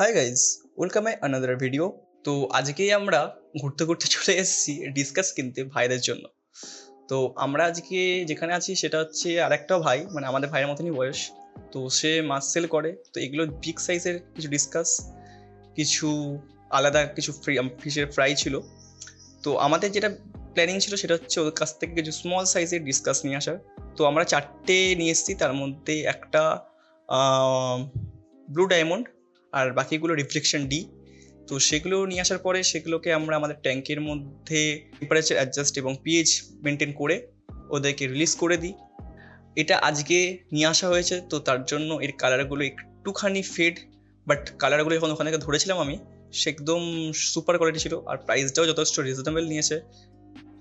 Hi guys welcome I another video তো আজকেই আমরা ঘুরতে ঘুরতে চলে এসেছি ডিসকাস কিনতে ভাইদের জন্য। তো আমরা আজকে যেখানে আছি সেটা হচ্ছে আরেকটা ভাই মানে আমাদের ভাইয়ের মতনই বয়স। তো সে মাছ সেল করে। তো এগুলো বিগ সাইজের কিছু ডিসকাস কিছু আলাদা কিছু ফ্রি ফিশের ফ্রাই ছিল। তো আমাদের যেটা প্ল্যানিং ছিল সেটা হচ্ছে ওদের কাছ থেকে কিছু স্মল সাইজের ডিসকাস নিয়ে আসার। তো আমরা চারটে নিয়ে এসেছি, তার মধ্যে একটা ব্লু ডায়মন্ড আর বাকিগুলো রিফ্লেকশন ডি তো সেগুলো নিয়ে আসার পরে সেগুলোকে আমরা আমাদের ট্যাঙ্কের মধ্যে টেম্পারেচার অ্যাডজাস্ট এবং পিএইচ মেনটেন করে ওদেরকে রিলিজ করে দিই। এটা আজকে নিয়ে আসা হয়েছে, তো তার জন্য এর কালারগুলো একটুখানি ফেড বাট কালারগুলো যখন ওখানে ধরেছিলাম আমি, সে একদম সুপার কোয়ালিটি ছিল আর প্রাইসটাও যথেষ্ট রিজনেবল নিয়েছে।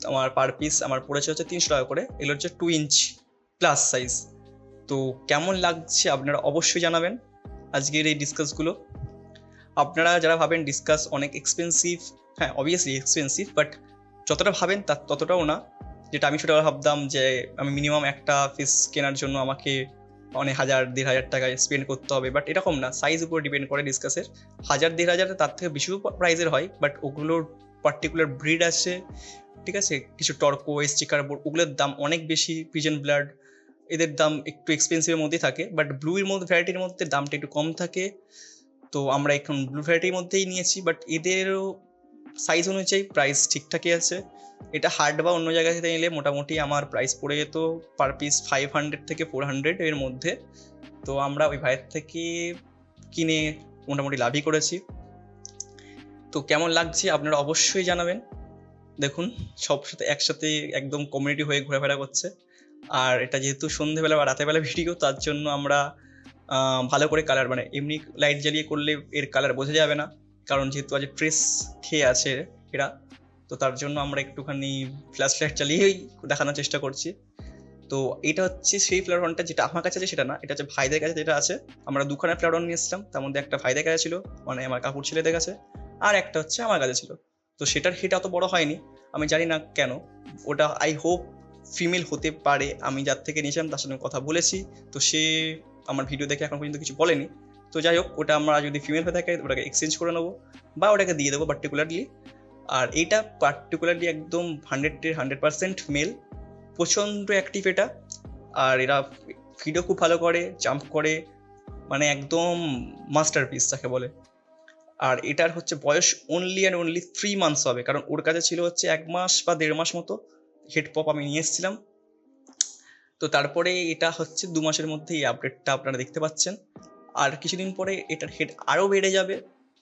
আমার পার পিস আমার পড়েছে হচ্ছে তিনশো টাকা করে, এগুলো হচ্ছে টু ইঞ্চ প্লাস সাইজ তো কেমন লাগছে আপনারা অবশ্যই জানাবেন। আজকের এই ডিসকাসগুলো আপনারা যারা ভাবেন ডিসকাস অনেক এক্সপেন্সিভ হ্যাঁ অবভিয়াসলি এক্সপেন্সিভ বাট যতটা ভাবেন তার ততটাও না। যেটা আমি ছোটোবেলা ভাবতাম যে আমি মিনিমাম একটা ফিস কেনার জন্য আমাকে অনেক হাজার, দেড় হাজার টাকা স্পেন্ড করতে হবে বাট এরকম না। সাইজ উপর ডিপেন্ড করে ডিসকাসের হাজার, দেড় হাজার তার থেকে বেশিও প্রাইজের হয় বাট ওগুলোর পার্টিকুলার ব্রিড আছে, ঠিক আছে? কিছু টর্কো স্টিকার বোর্ড ওগুলোর দাম অনেক বেশি পিজন ব্লাড এদের দাম একটু এক্সপেন্সিভের মধ্যেই থাকে বাট ব্লুয়ের মধ্যে ভ্যারাইটির মধ্যে দামটা একটু কম থাকে। তো আমরা এখন ব্লু ভ্যারাইটির মধ্যেই নিয়েছি বাট এদেরও সাইজ অনুযায়ী প্রাইস ঠিকঠাকই আছে। এটা হার্ড বা অন্য জায়গা থেকে নিলে মোটামুটি আমার প্রাইস পড়ে যেত পার পিস ফাইভ হান্ড্রেড থেকে ফোর হান্ড্রেড এর মধ্যে। তো আমরা ওই ভাইয়ের থেকে কিনে মোটামুটি লাভই করেছি। তো কেমন লাগছে আপনারা অবশ্যই জানাবেন। দেখুন, সব সাথে একসাথে একদম কমিউনিটি হয়ে ঘোরাফেরা করছে। আর এটা যেহেতু সন্ধেবেলা বা রাতের রাতেরবেলা ভিডিও, তার জন্য আমরা ভালো করে কালার মানে এমনি লাইট জ্বালিয়ে করলে এর কালার বোঝা যাবে না। কারণ যেহেতু আজ ট্রেস খেয়ে আছে এরা, তো তার জন্য আমরা একটুখানি ফ্ল্যাশ লাইট চালিয়েই দেখানোর চেষ্টা করছি। তো এটা হচ্ছে সেই ফ্লাওয়ারটা যেটা আমার কাছে আছে সেটা না, এটা হচ্ছে ভাইদের কাছে যেটা আছে। আমরা দুখানা ফ্লাওয়ার নিয়ে এসেছিলাম, তার মধ্যে একটা ভাইদের কাছে ছিল মানে আমার কাপড় ছেলেদের কাছে, আর একটা হচ্ছে আমার কাছে ছিল। তো সেটার হিট অত বড় হয়নি, আমি জানি না কেন, ওটা আই হোপ ফিমেল হতে পারে, আমি যার থেকে নিয়েছিলাম তার সাথে কথা বলেছি, তো সে আমার ভিডিও দেখে এখন পর্যন্ত কিছু বলেনি। তো যাই হোক, ওটা আমরা যদি ফিমেল হয়ে থাকে, ওটাকে এক্সচেঞ্জ করে নেব বা ওটাকে দিয়ে দেবো পার্টিকুলারলি আর এইটা পার্টিকুলারলি একদম হান্ড্রেড হান্ড্রেড পার্সেন্ট মেল প্রচণ্ড অ্যাক্টিভ এটা। আর এরা ফিডও খুব ভালো করে জাম্প করে মানে একদম মাস্টার পিস যাকে বলে। আর এটার হচ্ছে বয়স only and only three months হবে। কারণ ওর কাছে ছিল হচ্ছে এক মাস বা দেড় মাস মতো। হেড পপ আমি নিয়ে এসেছিলাম। তো তারপরে এটা হচ্ছে দু মাসের মধ্যে এই আপডেটটা আপনারা দেখতে পাচ্ছেন। আর কিছুদিন পরে এটার হেড আরও বেড়ে যাবে,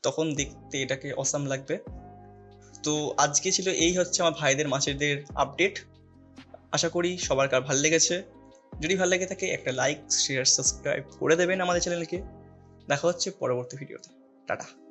তখন দেখতে এটাকে অসাম লাগবে। তো আজকে ছিল এই হচ্ছে আমার ভাইদের মাছেদের আপডেট আশা করি সবার কার ভালো লেগেছে। যদি ভালো লেগে থাকে একটা লাইক শেয়ার সাবস্ক্রাইব করে দেবেন আমাদের চ্যানেলকে দেখা হচ্ছে পরবর্তী ভিডিওতে টাটা।